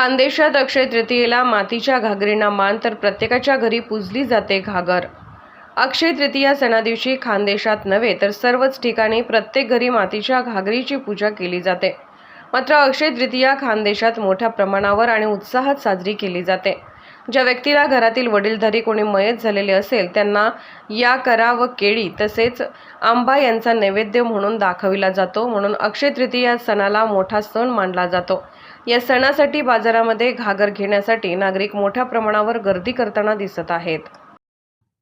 खानदेशात अक्षय तृतीयेला मातीच्या घागरींना मान तर प्रत्येकाच्या घरी पूजली जाते घागर. अक्षय तृतीया सणादिवशी खानदेशात नव्हे तर सर्वच ठिकाणी प्रत्येक घरी मातीच्या घागरीची पूजा केली जाते. मात्र अक्षय तृतीया खानदेशात मोठ्या प्रमाणावर आणि उत्साहात साजरी केली जाते. ज्या व्यक्तीला घरातील वडीलधारी कोणी मयत झालेले असेल त्यांना या करा व केळी तसेच आंबा यांचा नैवेद्य म्हणून दाखविला जातो. म्हणून अक्षय तृतीया सणाला मोठा सण मानला जातो. या सणासाठी बाजारामध्ये घागर घेण्यासाठी नागरिक मोठ्या प्रमाणावर गर्दी करताना दिसत आहेत.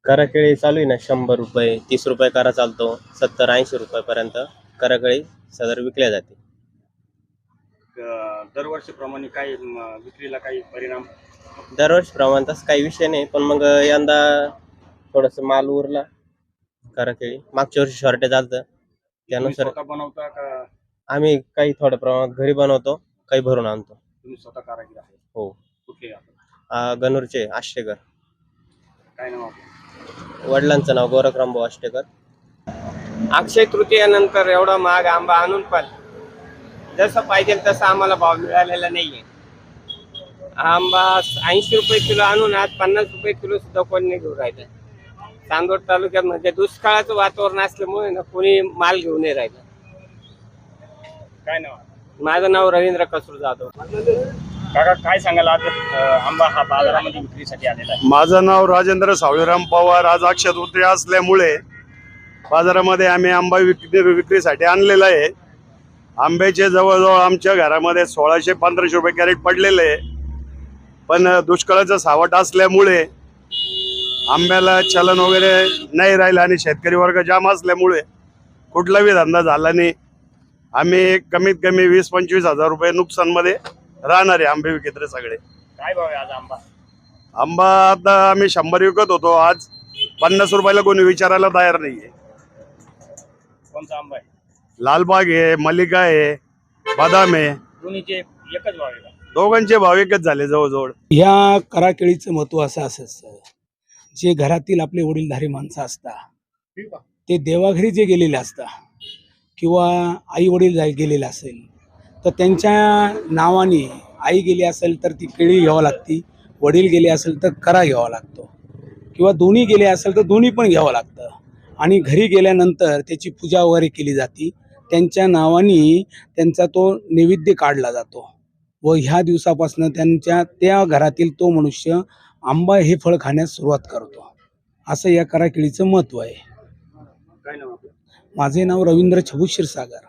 कराकेळी चालू आहे ना शंभर रुपये तीस रुपये करा चालतो सत्तर ऐंशी रुपयापर्यंत कराकेळी सदर विकल्या जाते. दरवर्षीप्रमाणे काही विक्रीला काही परिणाम? दरवर्षीप्रमाणे तसं काही विषय नाही पण मग यंदा थोडंसं माल उरला. कराकेळी मागच्या वर्षी शॉर्टेज आलं तुम्ही त्यानुसार स्वतः बनवता का? आम्ही काही थोड्या प्रमाणात घरी बनवतो काही भरून आणतो. तुम्ही स्वतः कारागीर आहे हो. कुठले आपण आ, गणूरचे आष्टेकर. काय नाव आपलं? वडिलांचं नाव गोरखरामभाऊ आष्टेकर. अक्षय तृतीयानंतर एवढा महाग आंबा आणून पण जसं पाहिजे तसा आम्हाला भाव मिळालेला नाहीये. हा आंबा ऐंशी रुपये किलो आणून आज पन्नास रुपये किलो सुद्धा कोणी नाही घेऊन राहिलं. चांदवड तालुक्यात म्हणजे दुष्काळाचं वातावरण असल्यामुळे ना कोणी माल घेऊन नाही राहिलं. काय नाव? माझं नाव रवींद्र कसूर जाधव. काका काय सांगाल आज आंबा हा बाजारामध्ये विक्रीसाठी आलेला आहे? माझं नाव राजेंद्र सावळीराम पवार. आज अक्षय तृतीया असल्यामुळे बाजारामध्ये आम्ही आंबा विक्री विक्रीसाठी आणलेला आहे. आंब्याचे जवळजवळ आमच्या घरामध्ये सोळाशे पंधराशे रुपये कॅरेट पडलेले आहे. पण दुष्काळाचं सावट असल्यामुळे आंब्याला चलन वगैरे नाही राहिलं आणि शेतकरी वर्ग जाम असल्यामुळे कुठलाही धंदा झाला नाही. आम्ही कमीत कमी वीस पंचवीस हजार रुपये नुकसानमध्ये राहणार आहे आंबे विक्रेते सगळे. काय भाव आहे आज आंबा? आंबा आता आम्ही शंभर विकत होतो. आज पन्नास रुपयाला कोणी विचारायला तयार नाहीये. कोणता आंबा आहे? लालबाग आहे मल्लिका आहे बदाम आहे. दोन्हीचे एकच भाव आहे का? दोघांचे भाव एकच झाले जवळजवळ. ह्या कराकेळीचं महत्त्व असं असं जे घरातील आपले वडीलधारी माणसं असतात ते देवाघरी जे गेलेले असतात किंवा आई वडील जाय गेलेले असेल तर त्यांच्या नावाने आई गेली असेल तर ती केळी घ्यावं लागती वडील गेले असेल तर करा घ्यावा लागतो किंवा दोन्ही गेले असेल तर दोन्ही पण घ्यावं लागतं. आणि घरी गेल्यानंतर त्याची पूजा वगैरे केली जाते त्यांच्या नावाने त्यांचा तो नैवेद्य काढला जातो. व ह्या दिवसापासून त्यांच्या त्या घरातील तो मनुष्य आंबा हे फळ खाण्यास सुरुवात करतो. असं या कराकेळीचं महत्त्व आहे. काय नाव आपलं? माझे नाव रवींद्र छबू क्षीरसागर